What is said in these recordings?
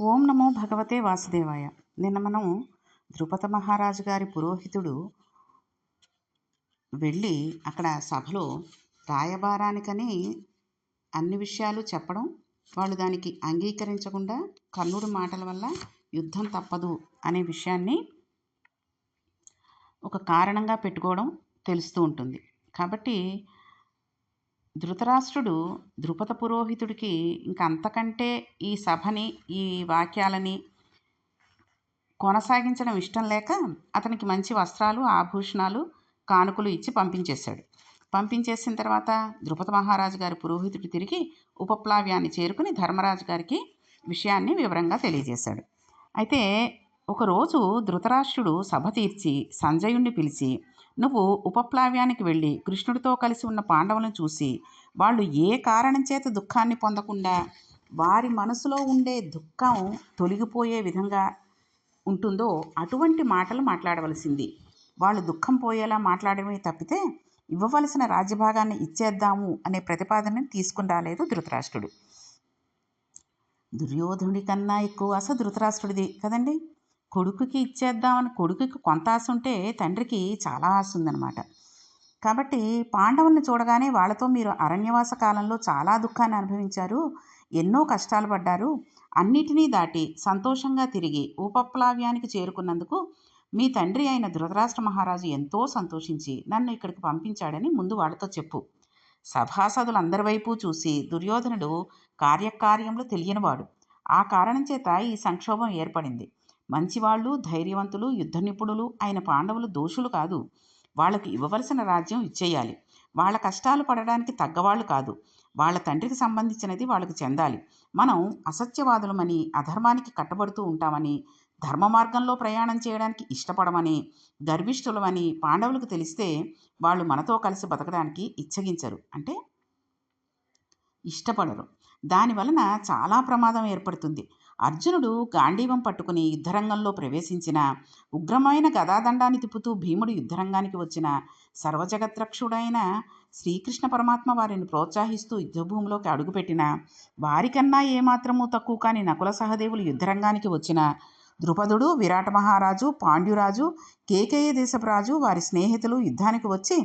ఓం నమో భగవతే వాసుదేవాయ. నిన్న మనం ద్రుపద మహారాజు గారి పురోహితుడు వెళ్ళి అక్కడ సభలో రాయబారానికని అన్ని విషయాలు చెప్పడం వాళ్ళు దానికి అంగీకరించకుండా కర్ణుడి మాటల వల్ల యుద్ధం తప్పదు అనే విషయాన్ని ఒక కారణంగా పెట్టుకోవడం తెలుస్తూ ఉంటుంది. కాబట్టి ధృతరాష్ట్రుడు ద్రుపద పురోహితుడికి ఇంక అంతకంటే ఈ సభని ఈ వాక్యాలని కొనసాగించడం ఇష్టం లేక అతనికి మంచి వస్త్రాలు ఆభూషణాలు కానుకలు ఇచ్చి పంపించేశాడు. పంపించేసిన తర్వాత ద్రుపద మహారాజు గారి పురోహితుడు తిరిగి ఉపప్లావ్యాన్ని చేరుకుని ధర్మరాజు గారికి విషయాన్ని వివరంగా తెలియజేశాడు. అయితే ఒకరోజు ధృతరాష్ట్రుడు సభ తీర్చి సంజయుణ్ణి పిలిచి నువ్వు ఉపప్లావ్యానికి వెళ్ళి కృష్ణుడితో కలిసి ఉన్న పాండవులను చూసి వాళ్ళు ఏ కారణం చేత దుఃఖాన్ని పొందకుండా వారి మనసులో ఉండే దుఃఖం తొలగిపోయే విధంగా ఉంటుందో అటువంటి మాటలు మాట్లాడవలసింది. వాళ్ళు దుఃఖం పోయేలా మాట్లాడమే తప్పితే ఇవ్వవలసిన రాజ్యభాగాన్ని ఇచ్చేద్దాము అనే ప్రతిపాదనని తీసుకుని రాలేదు ధృతరాష్ట్రుడు. దుర్యోధనుడి కన్నా ఎక్కువ ఆశ ధృతరాష్ట్రుడిది కదండి? కొడుకుకి ఇచ్చేద్దామని కొడుకుకి కొంత ఆశ ఉంటే తండ్రికి చాలా ఆశ ఉందన్నమాట కాబట్టి పాండవుల్ని చూడగానే వాళ్ళతో మీరు అరణ్యవాస కాలంలో చాలా దుఃఖాన్ని అనుభవించారు ఎన్నో కష్టాలు పడ్డారు. అన్నిటినీ దాటి సంతోషంగా తిరిగి ఉపప్లావ్యానికి చేరుకున్నందుకు మీ తండ్రి అయిన ధృతరాష్ట్ర మహారాజు ఎంతో సంతోషించి నన్ను ఇక్కడికి పంపించాడని ముందు వాళ్ళతో చెప్పు. సభాసదులందరి వైపు చూసి దుర్యోధనుడు కార్యకార్యంలో తెలియనివాడు. ఆ కారణం చేత ఈ సంక్షోభం ఏర్పడింది. మంచివాళ్ళు ధైర్యవంతులు యుద్ధ నిపుణులు అయిన పాండవులు దోషులు కాదు. వాళ్ళకు ఇవ్వవలసిన రాజ్యం ఇచ్చేయాలి. వాళ్ళ కష్టాలు పడడానికి తగ్గవాళ్ళు కాదు. వాళ్ళ తండ్రికి సంబంధించినది వాళ్ళకి చెందాలి. మనం అసత్యవాదులమని అధర్మానికి కట్టబడుతూ ఉంటామని ధర్మ మార్గంలో ప్రయాణం చేయడానికి ఇష్టపడమని గర్విష్ఠులమని పాండవులకు తెలిస్తే వాళ్ళు మనతో కలిసి బతకడానికి ఇచ్చగించరు. అంటే ఇష్టపడరు. దానివలన చాలా ప్రమాదం ఏర్పడుతుంది. అర్జునుడు గాంధీవం పట్టుకుని యుద్ధరంగంలో ప్రవేశించిన ఉగ్రమైన గదాదండాన్ని తిప్పుతూ భీముడు యుద్ధరంగానికి వచ్చిన సర్వజగద్రక్షుడైన శ్రీకృష్ణ పరమాత్మ వారిని ప్రోత్సహిస్తూ యుద్ధభూమిలోకి అడుగుపెట్టిన వారికన్నా ఏమాత్రమూ తక్కువ కాని నకుల సహదేవులు యుద్ధరంగానికి వచ్చిన ద్రుపదుడు విరాట మహారాజు పాండ్యురాజు కేకేయ దేశపు రాజు వారి స్నేహితులు యుద్ధానికి వచ్చి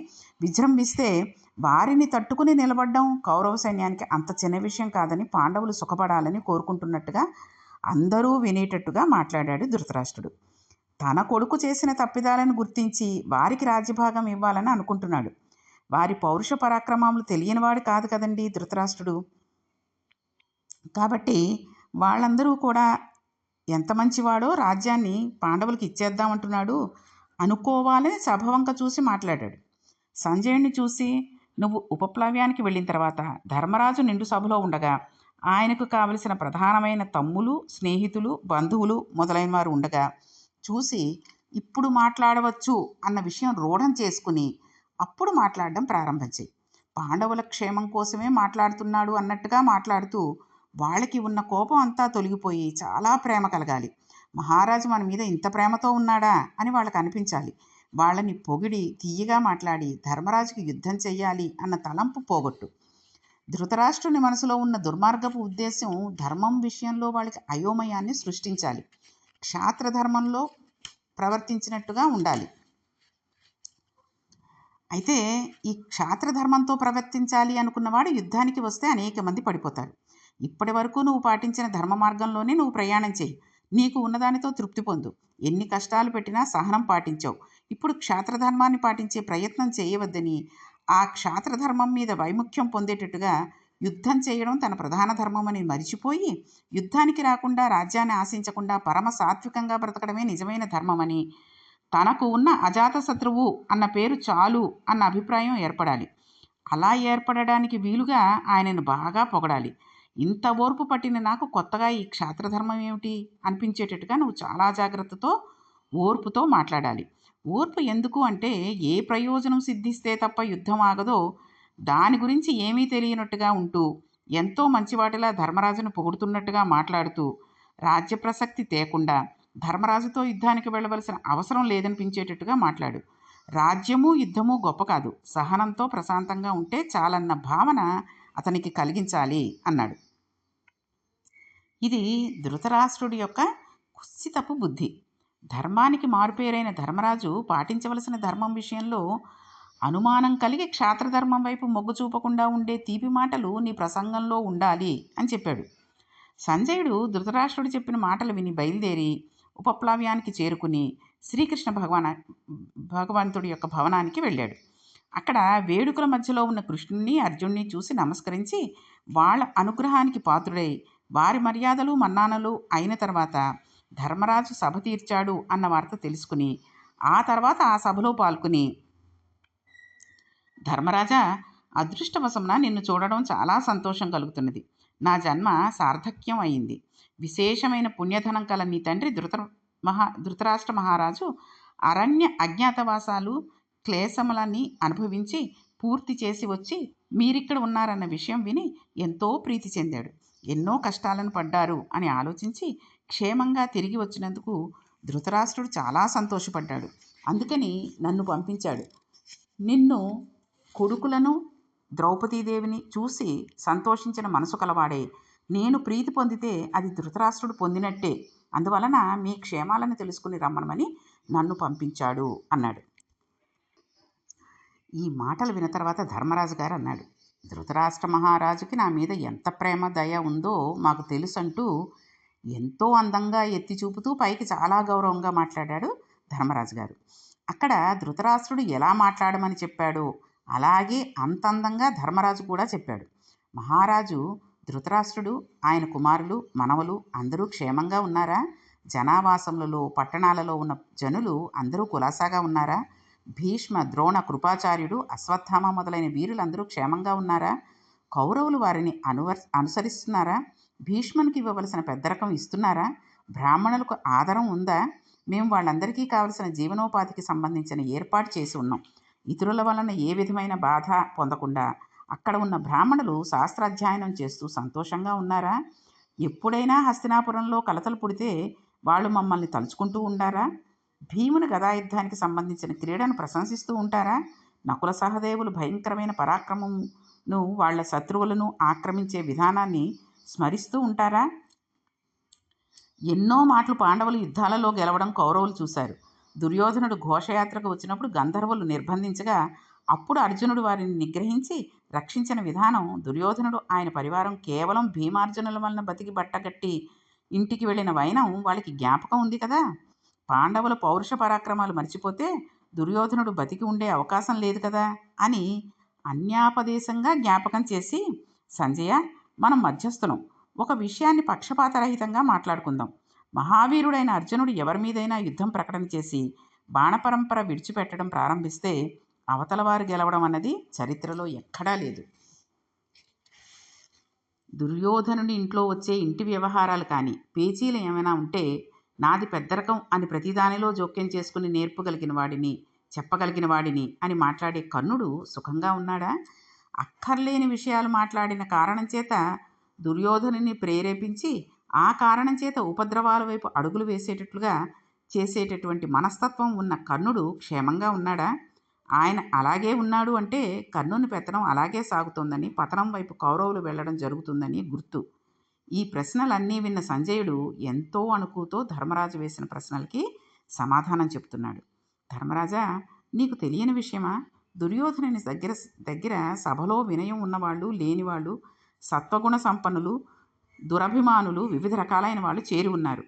విజృంభిస్తే వారిని తట్టుకుని నిలబడ్డం కౌరవ సైన్యానికి అంత చిన్న విషయం కాదని పాండవులు సుఖపడాలని కోరుకుంటున్నట్టుగా అందరూ వినేటట్టుగా మాట్లాడాడు ధృతరాష్ట్రుడు. తన కొడుకు చేసిన తప్పిదాలను గుర్తించి వారికి రాజ్యభాగం ఇవ్వాలని అనుకుంటున్నాడు. వారి పౌరుష పరాక్రమాలు తెలియనివాడు కాదు కదండి ధృతరాష్ట్రుడు. కాబట్టి వాళ్ళందరూ కూడా ఎంత మంచివాడో రాజ్యాన్ని పాండవులకి ఇచ్చేద్దామంటున్నాడు అనుకోవాలని సభవంక చూసి మాట్లాడాడు. సంజయుడిని చూసి నువ్వు ఉపప్లవ్యానికి వెళ్ళిన తర్వాత ధర్మరాజు నిండు సభలో ఉండగా ఆయనకు కావలసిన ప్రధానమైన తమ్ములు స్నేహితులు బంధువులు మొదలైన వారు ఉండగా చూసి ఇప్పుడు మాట్లాడవచ్చు అన్న విషయం రూఢం చేసుకుని అప్పుడు మాట్లాడడం ప్రారంభించాయి. పాండవుల క్షేమం కోసమే మాట్లాడుతున్నాడు అన్నట్టుగా మాట్లాడుతూ వాళ్ళకి ఉన్న కోపం అంతా తొలగిపోయి చాలా ప్రేమ కలగాలి. మహారాజు మన మీద ఇంత ప్రేమతో ఉన్నాడా అని వాళ్ళకి అనిపించాలి. వాళ్ళని పొగిడి తీయగా మాట్లాడి ధర్మరాజుకి యుద్ధం చెయ్యాలి అన్న తలంపు పోగొట్టు. ధృతరాష్ట్రుని మనసులో ఉన్న దుర్మార్గపు ఉద్దేశం ధర్మం విషయంలో వాళ్ళకి అయోమయాన్ని సృష్టించాలి. క్షాత్రధర్మంలో ప్రవర్తించినట్టుగా ఉండాలి. అయితే ఈ క్షాత్రధర్మంతో ప్రవర్తించాలి అనుకున్నవాడు యుద్ధానికి వస్తే అనేక మంది పడిపోతారు. ఇప్పటి వరకు నువ్వు పాటించిన ధర్మ మార్గంలోనే నువ్వు ప్రయాణం చేయి. నీకు ఉన్నదానితో తృప్తి పొందు. ఎన్ని కష్టాలు పెట్టినా సహనం పాటించావు. ఇప్పుడు క్షాత్రధర్మాన్ని పాటించే ప్రయత్నం చేయవద్దని ఆ క్షాత్రధర్మం మీద వైముఖ్యం పొందేటట్టుగా యుద్ధం చేయడం తన ప్రధాన ధర్మమని మరిచిపోయి యుద్ధానికి రాకుండా రాజ్యాన్ని ఆశించకుండా పరమ సాత్వికంగా బ్రతకడమే నిజమైన ధర్మమని తనకు ఉన్న అజాత శత్రువు అన్న పేరు చాలు అన్న అభిప్రాయం ఏర్పడాలి. అలా ఏర్పడడానికి వీలుగా ఆయనను బాగా పొగడాలి. ఇంత ఓర్పు పట్టిన నాకు కొత్తగా ఈ క్షాత్రధర్మం ఏమిటి? అనిపించేటట్టుగా నువ్వు చాలా జాగ్రత్తతో ఓర్పుతో మాట్లాడాలి. ఓర్పు ఎందుకు అంటే ఏ ప్రయోజనం సిద్ధిస్తే తప్ప యుద్ధం ఆగదో దాని గురించి ఏమీ తెలియనట్టుగా ఉంటూ ఎంతో మంచివాటిలా ధర్మరాజును పొగుడుతున్నట్టుగా మాట్లాడుతూ రాజ్య ప్రసక్తి తేకుండా ధర్మరాజుతో యుద్ధానికి వెళ్ళవలసిన అవసరం లేదనిపించేటట్టుగా మాట్లాడు. రాజ్యము యుద్ధము గొప్ప కాదు. సహనంతో ప్రశాంతంగా ఉంటే చాలన్న భావన అతనికి కలిగించాలి అన్నాడు. ఇది ధృతరాష్ట్రుడి యొక్క కుస్సితపు బుద్ధి. ధర్మానికి మారుపేరైన ధర్మరాజు పాటించవలసిన ధర్మం విషయంలో అనుమానం కలిగి క్షాత్రధర్మం వైపు మొగ్గు చూపకుండా ఉండే తీపి మాటలు నీ ప్రసంగంలో ఉండాలి అని చెప్పాడు. సంజయుడు ధృతరాష్ట్రుడు చెప్పిన మాటలు విని బయలుదేరి ఉపప్లవ్యానికి చేరుకుని శ్రీకృష్ణ భగవాన్ భగవంతుడి యొక్క భవనానికి వెళ్ళాడు. అక్కడ వేడుకల మధ్యలో ఉన్న కృష్ణుని అర్జున్ని చూసి నమస్కరించి వాళ్ళ అనుగ్రహానికి పాత్రుడై వారి మర్యాదలు మన్నానలు అయిన తర్వాత ధర్మరాజు సభ తీర్చాడు అన్న వార్త తెలుసుకుని ఆ తర్వాత ఆ సభలో పాల్గొని ధర్మరాజా అదృష్టవశమున నిన్ను చూడడం చాలా సంతోషం కలుగుతున్నది. నా జన్మ సార్థక్యం అయింది. విశేషమైన పుణ్యధనం కల నీ తండ్రి ధృత మహా ధృతరాష్ట్ర మహారాజు అరణ్య అజ్ఞాతవాసాలు క్లేశములని అనుభవించి పూర్తి చేసి వచ్చి మీరిక్కడ ఉన్నారన్న విషయం విని ఎంతో ప్రీతి చెందాడు. ఎన్నో కష్టాలను పడ్డారు అని ఆలోచించి క్షేమంగా తిరిగి వచ్చినందుకు ధృతరాష్ట్రుడు చాలా సంతోషపడ్డాడు. అందుకని నన్ను పంపించాడు. నిన్ను కొడుకులను ద్రౌపదీదేవిని చూసి సంతోషించిన మనసు కలవాడే నేను ప్రీతి పొందితే అది ధృతరాష్ట్రుడు పొందినట్టే. అందువలన మీ క్షేమాలను తెలుసుకుని రమ్మనమని నన్ను పంపించాడు అన్నాడు. ఈ మాటలు విన్న తర్వాత ధర్మరాజు గారు అన్నాడు ధృతరాష్ట్ర మహారాజుకి నా మీద ఎంత ప్రేమ దయ ఉందో మాకు తెలుసు అంటూ ఎంతో అందంగా ఎత్తి చూపుతూ పైకి చాలా గౌరవంగా మాట్లాడాడు ధర్మరాజు గారు. అక్కడ ధృతరాష్ట్రుడు ఎలా మాట్లాడమని చెప్పాడో అలాగే అంత అందంగా ధర్మరాజు కూడా చెప్పాడు. మహారాజు ధృతరాష్ట్రుడు ఆయన కుమారులు మనవలు అందరూ క్షేమంగా ఉన్నారా? జనావాసములలో పట్టణాలలో ఉన్న జనులు అందరూ కులాసాగా ఉన్నారా? భీష్మ ద్రోణ కృపాచార్యుడు అశ్వత్థామ మొదలైన వీరులందరూ క్షేమంగా ఉన్నారా? కౌరవులు వారిని అనువర్ అనుసరిస్తున్నారా? భీష్మునికి ఇవ్వవలసిన పెద్దరకం ఇస్తున్నారా? బ్రాహ్మణులకు ఆదరం ఉందా? మేము వాళ్ళందరికీ కావలసిన జీవనోపాధికి సంబంధించిన ఏర్పాటు చేసి ఉన్నాం. ఇతరుల వలన ఏ విధమైన బాధ పొందకుండా అక్కడ ఉన్న బ్రాహ్మణులు శాస్త్రాధ్యయనం చేస్తూ సంతోషంగా ఉన్నారా? ఎప్పుడైనా హస్తినాపురంలో కలతలు పుడితే వాళ్ళు మమ్మల్ని తలుచుకుంటూ ఉండారా? భీముని గదాయుద్ధానికి సంబంధించిన క్రీడను ప్రశంసిస్తూ ఉంటారా? నకుల సహదేవులు భయంకరమైన పరాక్రమమును వాళ్ళ శత్రువులను ఆక్రమించే విధానాన్ని స్మరిస్తూ ఉంటారా? ఎన్నో మాటలు పాండవులు యుద్ధాలలో గెలవడం కౌరవులు చూశారు. దుర్యోధనుడు ఘోషయాత్రకు వచ్చినప్పుడు గంధర్వులు నిర్బంధించగా అప్పుడు అర్జునుడు వారిని నిగ్రహించి రక్షించిన విధానం దుర్యోధనుడు ఆయన పరివారం కేవలం భీమార్జునుల వలన బతికి బట్టగట్టి ఇంటికి వెళ్ళిన వైనం వాళ్ళకి జ్ఞాపకం ఉంది కదా? పాండవుల పౌరుష పరాక్రమాలు మర్చిపోతే దుర్యోధనుడు బతికి ఉండే అవకాశం లేదు కదా? అని అన్యాపదేశంగా జ్ఞాపకం చేసి సంజయ మనం మధ్యస్థులం. ఒక విషయాన్ని పక్షపాతరహితంగా మాట్లాడుకుందాం. మహావీరుడైన అర్జునుడు ఎవరి మీదైనా యుద్ధం ప్రకటన చేసి బాణపరంపర విడిచిపెట్టడం ప్రారంభిస్తే అవతల వారు గెలవడం అన్నది చరిత్రలో ఎక్కడా లేదు. దుర్యోధనుడి ఇంట్లో వచ్చే ఇంటి వ్యవహారాలు కానీ పేచీలు ఏమైనా ఉంటే నాది పెద్దరకం అని ప్రతిదానిలో జోక్యం చేసుకుని నేర్పగలిగిన వాడిని చెప్పగలిగిన వాడిని అని మాట్లాడే కర్ణుడు సుఖంగా ఉన్నాడా? అక్కర్లేని విషయాలు మాట్లాడిన కారణం చేత దుర్యోధనుని ప్రేరేపించి ఆ కారణం చేత ఉపద్రవాల వైపు అడుగులు వేసేటట్లుగా చేసేటటువంటి మనస్తత్వం ఉన్న కర్ణుడు క్షేమంగా ఉన్నాడా? ఆయన అలాగే ఉన్నాడు అంటే కర్ణుని పెత్తనం అలాగే సాగుతోందని పతనం వైపు కౌరవులు వెళ్ళడం జరుగుతుందని గుర్తు. ఈ ప్రశ్నలన్నీ విన్న సంజయుడు ఎంతో అణుకుతో ధర్మరాజు వేసిన ప్రశ్నలకి సమాధానం చెప్తున్నాడు. ధర్మరాజా నీకు తెలియని విషయమా? దుర్యోధనుని దగ్గర దగ్గర సభలో వినయం ఉన్నవాళ్ళు లేనివాళ్ళు సత్వగుణ సంపన్నులు దురభిమానులు వివిధ రకాలైన వాళ్ళు చేరి ఉన్నారు.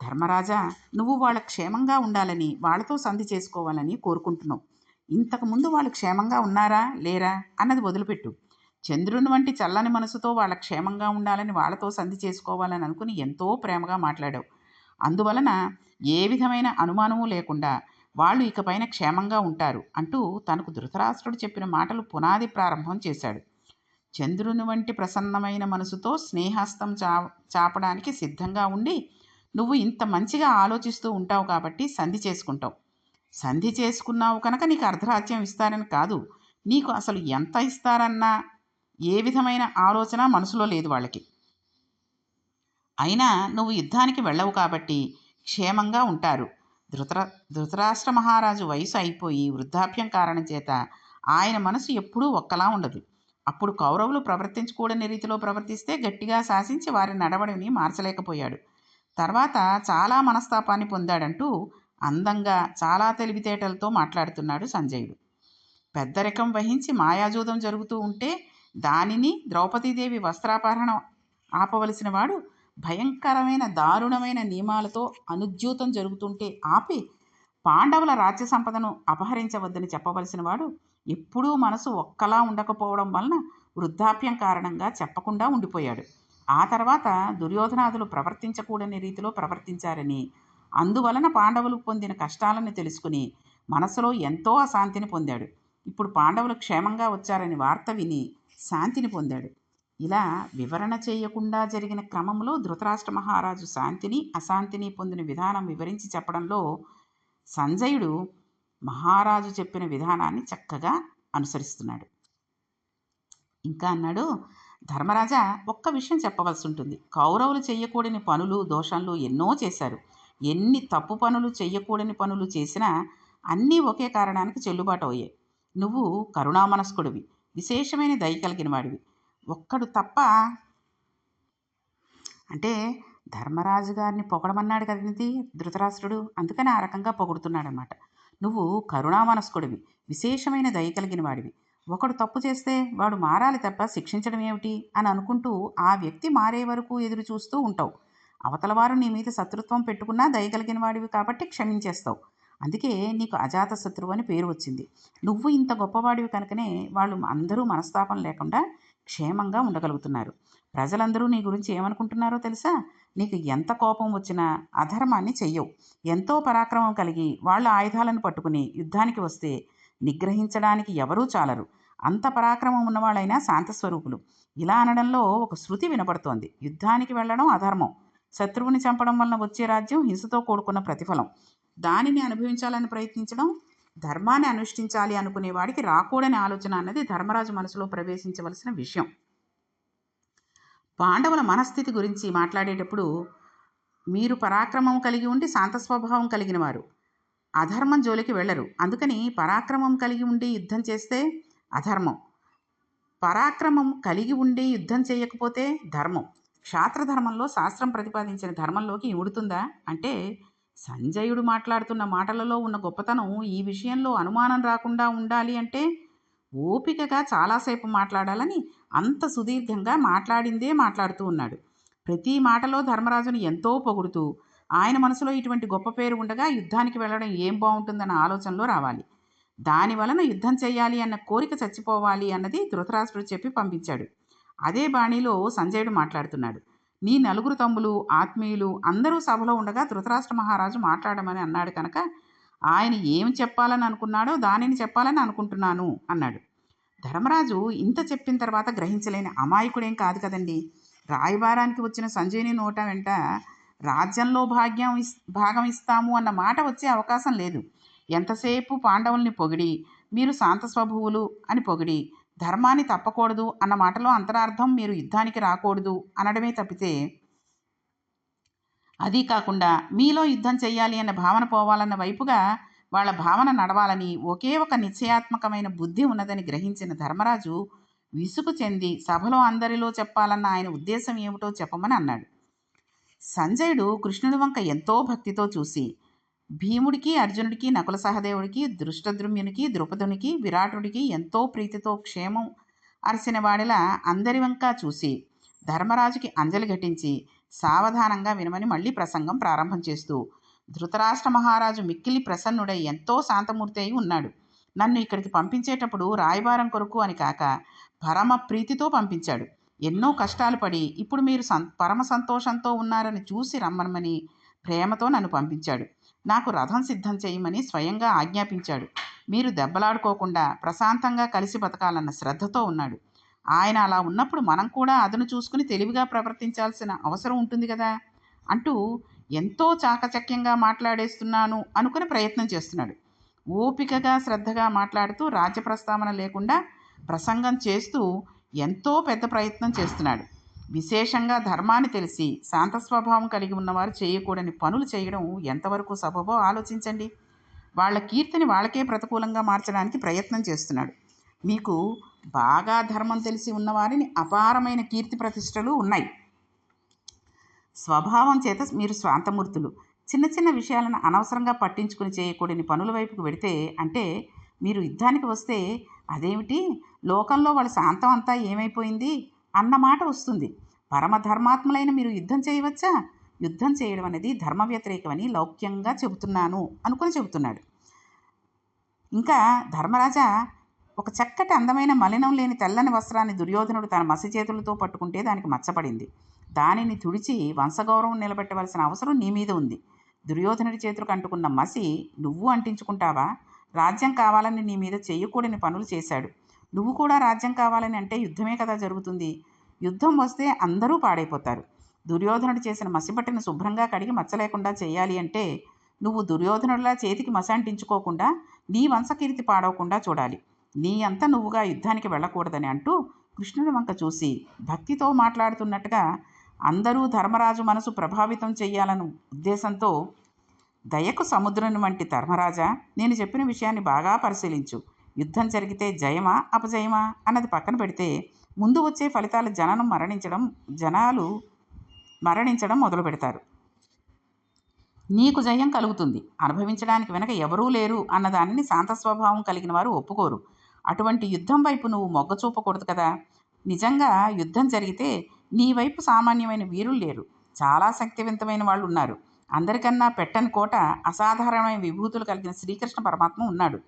ధర్మరాజా నువ్వు వాళ్ళ క్షేమంగా ఉండాలని వాళ్ళతో సంధి చేసుకోవాలని కోరుకుంటున్నావు. ఇంతకుముందు వాళ్ళు క్షేమంగా ఉన్నారా లేరా అన్నది వదిలిపెట్టు చంద్రుని వంటి చల్లని మనసుతో వాళ్ళ క్షేమంగా ఉండాలని వాళ్ళతో సంధి చేసుకోవాలని అనుకుని ఎంతో ప్రేమగా మాట్లాడావు. అందువలన ఏ విధమైన అనుమానము లేకుండా వాళ్ళు ఇకపైన క్షేమంగా ఉంటారు అంటూ తనకు ధృతరాష్ట్రుడు చెప్పిన మాటలు పునాది ప్రారంభం చేశాడు. చంద్రుని వంటి ప్రసన్నమైన మనసుతో స్నేహస్తం చా చాపడానికి సిద్ధంగా ఉండి నువ్వు ఇంత మంచిగా ఆలోచిస్తూ ఉంటావు కాబట్టి సంధి చేసుకుంటావు. సంధి చేసుకున్నావు కనుక నీకు అర్ధరాజ్యం ఇస్తారని కాదు. నీకు అసలు ఎంత ఇస్తారన్నా ఏ విధమైన ఆలోచన మనసులో లేదు వాళ్ళకి. అయినా నువ్వు యుద్ధానికి వెళ్ళవు కాబట్టి క్షేమంగా ఉంటారు. ధృతరా ధృతరాష్ట్ర మహారాజు వయసు అయిపోయి వృద్ధాప్యం కారణం చేత ఆయన మనసు ఎప్పుడూ ఒక్కలా ఉండదు. అప్పుడు కౌరవులు ప్రవర్తించకూడని రీతిలో ప్రవర్తిస్తే గట్టిగా శాసించి వారి నడవడిని మార్చలేకపోయాడు. తర్వాత చాలా మనస్తాపాన్ని పొందాడంటూ అందంగా చాలా తెలివితేటలతో మాట్లాడుతున్నాడు సంజయుడు. పెద్దరికం వహించి మాయాజూదం జరుగుతూ ఉంటే దానిని ద్రౌపదీదేవి వస్త్రాపహరణం ఆపవలసిన వాడు భయంకరమైన దారుణమైన నియమాలతో అనుద్యూతం జరుగుతుంటే ఆపి పాండవుల రాజ్య సంపదను అపహరించవద్దని చెప్పవలసిన వాడు ఎప్పుడూ మనసు ఒక్కలా ఉండకపోవడం వలన వృద్ధాప్యం కారణంగా చెప్పకుండా ఉండిపోయాడు. ఆ తర్వాత దుర్యోధనాదులు ప్రవర్తించకూడని రీతిలో ప్రవర్తించారని అందువలన పాండవులు పొందిన కష్టాలను తెలుసుకుని మనసులో ఎంతో అశాంతిని పొందాడు. ఇప్పుడు పాండవులు క్షేమంగా వచ్చారని వార్త విని శాంతిని పొందాడు. ఇలా వివరణ చేయకుండా జరిగిన క్రమంలో ధృతరాష్ట్ర మహారాజు శాంతిని అశాంతిని పొందిన విధానం వివరించి చెప్పడంలో సంజయుడు మహారాజు చెప్పిన విధానాన్ని చక్కగా అనుసరిస్తున్నాడు. ఇంకా అన్నాడు ధర్మరాజా ఒక్క విషయం చెప్పవలసి ఉంటుంది. కౌరవులు చేయకూడని పనులు దోషంలు ఎన్నో చేశారు. ఎన్ని తప్పు పనులు చేయకూడని పనులు చేసినా అన్నీ ఒకే కారణానికి చెల్లుబాటు అయ్యాయి. నువ్వు కరుణామనస్కుడివి. విశేషమైన దయ కలిగిన వాడివి. ఒక్కడు తప్ప. అంటే ధర్మరాజు గారిని పొగడమన్నాడు కదండి ధృతరాష్ట్రుడు? అందుకని ఆ రకంగా పొగుడుతున్నాడనమాట. నువ్వు కరుణామనస్కుడివి విశేషమైన దయ కలిగిన వాడివి. ఒకడు తప్పు చేస్తే వాడు మారాలి తప్ప శిక్షించడం ఏమిటి అని అనుకుంటూ ఆ వ్యక్తి మారే వరకు ఎదురు చూస్తూ ఉంటావు. అవతల వారు నీ మీద శత్రుత్వం పెట్టుకున్నా దయగలిగిన వాడివి కాబట్టి క్షమించేస్తావు. అందుకే నీకు అజాత శత్రువు అని పేరు వచ్చింది. నువ్వు ఇంత గొప్పవాడివి కనుకనే వాళ్ళు అందరూ మనస్తాపం లేకుండా క్షేమంగా ఉండగలుగుతున్నారు. ప్రజలందరూ నీ గురించి ఏమనుకుంటున్నారో తెలుసా? నీకు ఎంత కోపం వచ్చినా అధర్మాన్ని చెయ్యవు. ఎంతో పరాక్రమం కలిగి వాళ్ళ ఆయుధాలను పట్టుకుని యుద్ధానికి వస్తే నిగ్రహించడానికి ఎవరూ చాలరు. అంత పరాక్రమం ఉన్నవాళ్ళైనా శాంతస్వరూపులు. ఇలా అనడంలో ఒక శృతి వినపడుతోంది. యుద్ధానికి వెళ్ళడం అధర్మం. శత్రువుని చంపడం వలన వచ్చే రాజ్యం హింసతో కూడుకున్న ప్రతిఫలం. దానిని అనుభవించాలని ప్రయత్నించడం ధర్మాన్ని అనుష్ఠించాలి అనుకునే వాడికి రాకూడని ఆలోచన అన్నది ధర్మరాజు మనసులో ప్రవేశించవలసిన విషయం. పాండవుల మనస్థితి గురించి మాట్లాడేటప్పుడు మీరు పరాక్రమం కలిగి ఉండి శాంత స్వభావం కలిగిన వారు. అధర్మం జోలికి వెళ్ళరు. అందుకని పరాక్రమం కలిగి ఉండి యుద్ధం చేస్తే అధర్మం. పరాక్రమం కలిగి ఉండి యుద్ధం చేయకపోతే ధర్మం. క్షాత్రధర్మంలో శాస్త్రం ప్రతిపాదించిన ధర్మంలోకి ఇముడుతుందా అంటే సంజయుడు మాట్లాడుతున్న మాటలలో ఉన్న గొప్పతనం ఈ విషయంలో అనుమానం రాకుండా ఉండాలి అంటే ఓపికగా చాలాసేపు మాట్లాడాలని అంత సుదీర్ఘంగా మాట్లాడిందే మాట్లాడుతూ ఉన్నాడు. ప్రతి మాటలో ధర్మరాజును ఎంతో పొగుడుతూ ఆయన మనసులో ఇటువంటి గొప్ప పేరు ఉండగా యుద్ధానికి వెళ్ళడం ఏం బాగుంటుందన్న ఆలోచనలో రావాలి. దాని వలన యుద్ధం చేయాలి అన్న కోరిక చచ్చిపోవాలి అన్నది ధృతరాష్ట్రుడు చెప్పి పంపించాడు. అదే బాణీలో సంజయుడు మాట్లాడుతున్నాడు. నీ నలుగురు తమ్ములు ఆత్మీయులు అందరూ సభలో ఉండగా ధృతరాష్ట్ర మహారాజు మాట్లాడమని అన్నాడు కనుక ఆయన ఏమి చెప్పాలని అనుకున్నాడో దానిని చెప్పాలని అనుకుంటున్నాను అన్నాడు. ధర్మరాజు ఇంత చెప్పిన తర్వాత గ్రహించలేని అమాయకుడేం కాదు కదండి. రాయబారానికి వచ్చిన సంజయుని నోట వెంట రాజ్యంలో భాగ్యం ఇస్ భాగం ఇస్తాము అన్న మాట వచ్చే అవకాశం లేదు. ఎంతసేపు పాండవుల్ని పొగిడి మీరు శాంత స్వభువులు అని పొగిడి ధర్మాన్ని తప్పకూడదు అన్న మాటలో అంతరార్థం మీరు యుద్ధానికి రాకూడదు అనడమే తప్పితే అది కాకుండా మీలో యుద్ధం చేయాలి అన్న భావన పోవాలన్న వైపుగా వాళ్ళ భావన నడవాలని ఒకే ఒక నిశ్చయాత్మకమైన బుద్ధి ఉన్నదని గ్రహించిన ధర్మరాజు విసుగు చెంది సభలో అందరిలో చెప్పాలన్న ఆయన ఉద్దేశం ఏమిటో చెప్పమని అన్నాడు. సంజయుడు కృష్ణుడి వంక ఎంతో భక్తితో చూసి భీముడికి అర్జునుడికి నకుల సహదేవుడికి దృష్టద్రుమ్యునికి ద్రుపదునికి విరాటుడికి ఎంతో ప్రీతితో క్షేమం అరిసిన వాడిలా అందరి వంక చూసి ధర్మరాజుకి అంజలి ఘటించి సావధానంగా వినమని మళ్ళీ ప్రసంగం ప్రారంభం చేస్తూ ధృతరాష్ట్ర మహారాజు మిక్కిలి ప్రసన్నుడై ఎంతో శాంతమూర్తి అయి ఉన్నాడు. నన్ను ఇక్కడికి పంపించేటప్పుడు రాయబారం కొరకు అని కాక పరమ ప్రీతితో పంపించాడు. ఎన్నో కష్టాలు పడి ఇప్పుడు మీరు సన్ పరమ సంతోషంతో ఉన్నారని చూసి రమ్మనమని ప్రేమతో నన్ను పంపించాడు. నాకు రథం సిద్ధం చేయమని స్వయంగా ఆజ్ఞాపించాడు. మీరు దెబ్బలాడుకోకుండా ప్రశాంతంగా కలిసి బతకాలన్న శ్రద్ధతో ఉన్నాడు. ఆయన అలా ఉన్నప్పుడు మనం కూడా అదను చూసుకుని తెలివిగా ప్రవర్తించాల్సిన అవసరం ఉంటుంది కదా? అంటూ ఎంతో చాకచక్యంగా మాట్లాడేస్తున్నాను అనుకుని ప్రయత్నం చేస్తున్నాడు. ఓపికగా శ్రద్ధగా మాట్లాడుతూ రాజ్య ప్రస్తావన లేకుండా ప్రసంగం చేస్తూ ఎంతో పెద్ద ప్రయత్నం చేస్తున్నాడు. విశేషంగా ధర్మాన్ని తెలిసి శాంత స్వభావం కలిగి ఉన్నవారు చేయకూడని పనులు చేయడం ఎంతవరకు సబబో ఆలోచించండి. వాళ్ళ కీర్తిని వాళ్ళకే ప్రతికూలంగా మార్చడానికి ప్రయత్నం చేస్తున్నాడు. మీకు బాగా ధర్మం తెలిసి ఉన్నవారిని అపారమైన కీర్తి ప్రతిష్టలు ఉన్నాయి. స్వభావం చేత మీరు స్వాంతమూర్తులు చిన్న చిన్న విషయాలను అనవసరంగా పట్టించుకుని చేయకూడని పనుల వైపుకు వెడితే అంటే మీరు యుద్ధానికి వస్తే అదేమిటి? లోకంలో వాళ్ళ శాంతం అంతా ఏమైపోయింది? అన్నమాట వస్తుంది. పరమధర్మాత్ములైన మీరు యుద్ధం చేయవచ్చా? యుద్ధం చేయడం అనేది ధర్మ వ్యతిరేకమని లౌక్యంగా చెబుతున్నాను అనుకుని చెబుతున్నాడు. ఇంకా ధర్మరాజా ఒక చక్కటి అందమైన మలినం లేని తెల్లని వస్త్రాన్ని దుర్యోధనుడు తన మసి చేతులతో పట్టుకుంటే దానికి మచ్చపడింది. దానిని తుడిచి వంశగౌరవం నిలబెట్టవలసిన అవసరం నీ మీద ఉంది. దుర్యోధనుడి చేతులకు అంటుకున్న మసి నువ్వు అంటించుకుంటావా? రాజ్యం కావాలని నీ మీద చేయకూడని పనులు చేశాడు. నువ్వు కూడా రాజ్యం కావాలని అంటే యుద్ధమే కదా జరుగుతుంది. యుద్ధం వస్తే అందరూ పాడైపోతారు. దుర్యోధనుడు చేసిన మసిబట్టను శుభ్రంగా కడిగి మచ్చలేకుండా చేయాలి అంటే నువ్వు దుర్యోధనుడిలా చేతికి మసాంటించుకోకుండా నీ వంశకీర్తి పాడవకుండా చూడాలి. నీ అంత నువ్వుగా యుద్ధానికి వెళ్ళకూడదని అంటూ కృష్ణుడి వంక చూసి భక్తితో మాట్లాడుతున్నట్టుగా అందరూ ధర్మరాజు మనసు ప్రభావితం చేయాలన్న ఉద్దేశంతో దయకు సముద్రుని వంటి ధర్మరాజా నేను చెప్పిన విషయాన్ని బాగా పరిశీలించు. యుద్ధం జరిగితే జయమా అపజయమా అన్నది పక్కన పెడితే ముందు వచ్చే ఫలితాలు జననం మరణించడం జనాలు మరణించడం మొదలు పెడతారు. నీకు జయం కలుగుతుంది. అనుభవించడానికి వెనక ఎవరూ లేరు అన్నదానిని శాంత స్వభావం కలిగిన వారు ఒప్పుకోరు. అటువంటి యుద్ధం వైపు నువ్వు మొగ్గ చూపకూడదు కదా. నిజంగా యుద్ధం జరిగితే నీ వైపు సామాన్యమైన వీరులు లేరు. చాలా శక్తివంతమైన వాళ్ళు ఉన్నారు. అందరికన్నా పెట్టని కోట అసాధారణమైన విభూతులు కలిగిన శ్రీకృష్ణ పరమాత్మ ఉన్నాడు.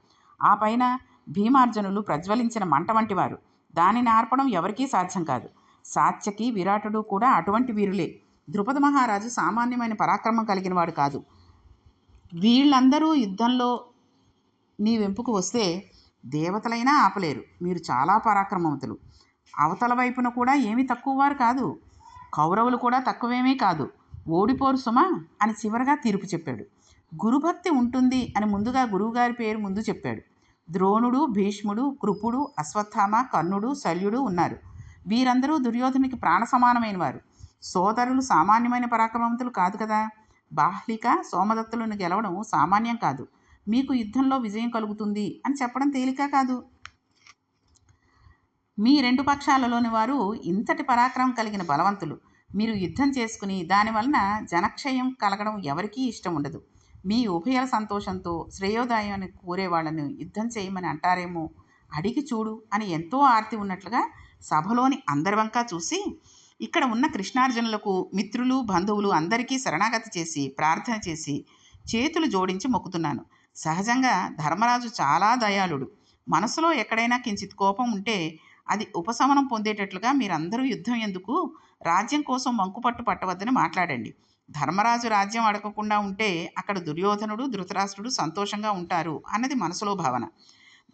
ఆ పైన భీమార్జునులు ప్రజ్వలించిన మంట వంటివారు. దానిని ఆర్పడం ఎవరికీ సాధ్యం కాదు. సాత్యకి విరాటుడు కూడా అటువంటి వీరులే. ద్రుపద మహారాజు సామాన్యమైన పరాక్రమం కలిగిన వాడు కాదు. వీళ్ళందరూ యుద్ధంలో నీ వెంపుకు వస్తే దేవతలైనా ఆపలేరు. మీరు చాలా పరాక్రమవంతులు. అవతల వైపున కూడా ఏమీ తక్కువ వారు కాదు. కౌరవులు కూడా తక్కువేమీ కాదు. ఓడిపోరు సుమా అని చివరగా తీర్పు చెప్పాడు. గురుభక్తి ఉంటుంది అని ముందుగా గురువుగారి పేరు ముందు చెప్పాడు. ద్రోణుడు భీష్ముడు కృపుడు అశ్వత్థామ కర్ణుడు శల్యుడు ఉన్నారు. వీరందరూ దుర్యోధనునికి ప్రాణ సమానమైన వారు సోదరులు సామాన్యమైన పరాక్రమవంతులు కాదు కదా? బాహ్లిక సోమదత్తులను గెలవడం సామాన్యం కాదు. మీకు యుద్ధంలో విజయం కలుగుతుంది అని చెప్పడం తేలిక కాదు. మీ రెండు పక్షాలలోని వారు ఇంతటి పరాక్రమం కలిగిన బలవంతులు. మీరు యుద్ధం చేసుకుని దానివలన జనక్షయం కలగడం ఎవరికీ ఇష్టం ఉండదు. మీ ఉభయల సంతోషంతో శ్రేయోదాయాన్ని కోరేవాళ్ళను యుద్ధం చేయమని అంటారేమో అడిగి చూడు అని ఎంతో ఆర్తి ఉన్నట్లుగా సభలోని అందరి చూసి ఇక్కడ ఉన్న కృష్ణార్జునులకు మిత్రులు బంధువులు అందరికీ శరణాగతి చేసి ప్రార్థన చేసి చేతులు జోడించి మొక్కుతున్నాను. సహజంగా ధర్మరాజు చాలా దయాళుడు. మనసులో ఎక్కడైనా కించిత్ కోపం ఉంటే అది ఉపశమనం పొందేటట్లుగా మీరందరూ యుద్ధం ఎందుకు? రాజ్యం కోసం మంకుపట్టు పట్టవద్దని మాట్లాడండి. ధర్మరాజు రాజ్యం అడగకుండా ఉంటే అక్కడ దుర్యోధనుడు ధృతరాష్ట్రుడు సంతోషంగా ఉంటారు అన్నది మనసులో భావన.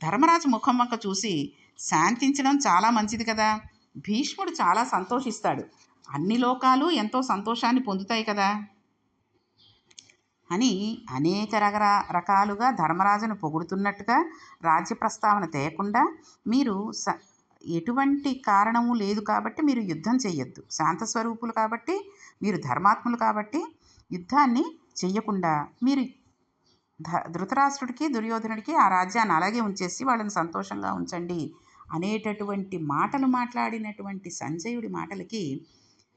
ధర్మరాజు ముఖం వంక చూసి శాంతించడం చాలా మంచిది కదా. భీష్ముడు చాలా సంతోషిస్తాడు. అన్ని లోకాలు ఎంతో సంతోషాన్ని పొందుతాయి కదా. అని అనేక రకర రకాలుగా ధర్మరాజును పొగుడుతున్నట్టుగా రాజ్య ప్రస్తావన తేయకుండా మీరు స ఎటువంటి కారణము లేదు కాబట్టి మీరు యుద్ధం చేయొద్దు. శాంత స్వరూపులు కాబట్టి మీరు ధర్మాత్ములు కాబట్టి యుద్ధాన్ని చెయ్యకుండా మీరు ధ ధృతరాష్ట్రుడికి దుర్యోధనుడికి ఆ రాజ్యాన్ని అలాగే ఉంచేసి వాళ్ళని సంతోషంగా ఉంచండి అనేటటువంటి మాటలు మాట్లాడినటువంటి సంజయుడి మాటలకి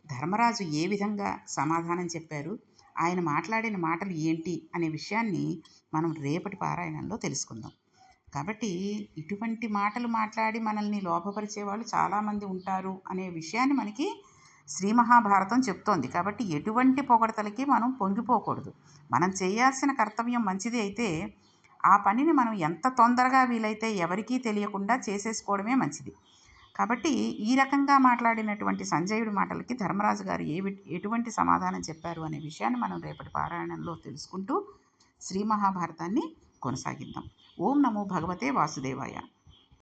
ధర్మరాజు ఏ విధంగా సమాధానం చెప్పారు? ఆయన మాట్లాడిన మాటలు ఏంటి? అనే విషయాన్ని మనం రేపటి పారాయణంలో తెలుసుకుందాం. కాబట్టి ఇటువంటి మాటలు మాట్లాడి మనల్ని లోపపరిచే వాళ్ళు చాలామంది ఉంటారు అనే విషయాన్ని మనకి శ్రీ మహాభారతం చెప్తోంది. కాబట్టి ఎటువంటి పొగడతలకి మనం పొంగిపోకూడదు. మనం చేయాల్సిన కర్తవ్యం మంచిది అయితే ఆ పనిని మనం ఎంత తొందరగా వీలైతే ఎవరికీ తెలియకుండా చేసేసుకోవడమే మంచిది. కాబట్టి ఈ రకంగా మాట్లాడినటువంటి సంజయుడి మాటలకి ధర్మరాజు గారు ఏ ఎటువంటి సమాధానం చెప్పారు అనే విషయాన్ని మనం రేపటి పారాయణంలో తెలుసుకుంటూ శ్రీ మహాభారతాన్ని కొనసాగిద్దాం. ఓం నమో భగవతే వాసుదేవాయ.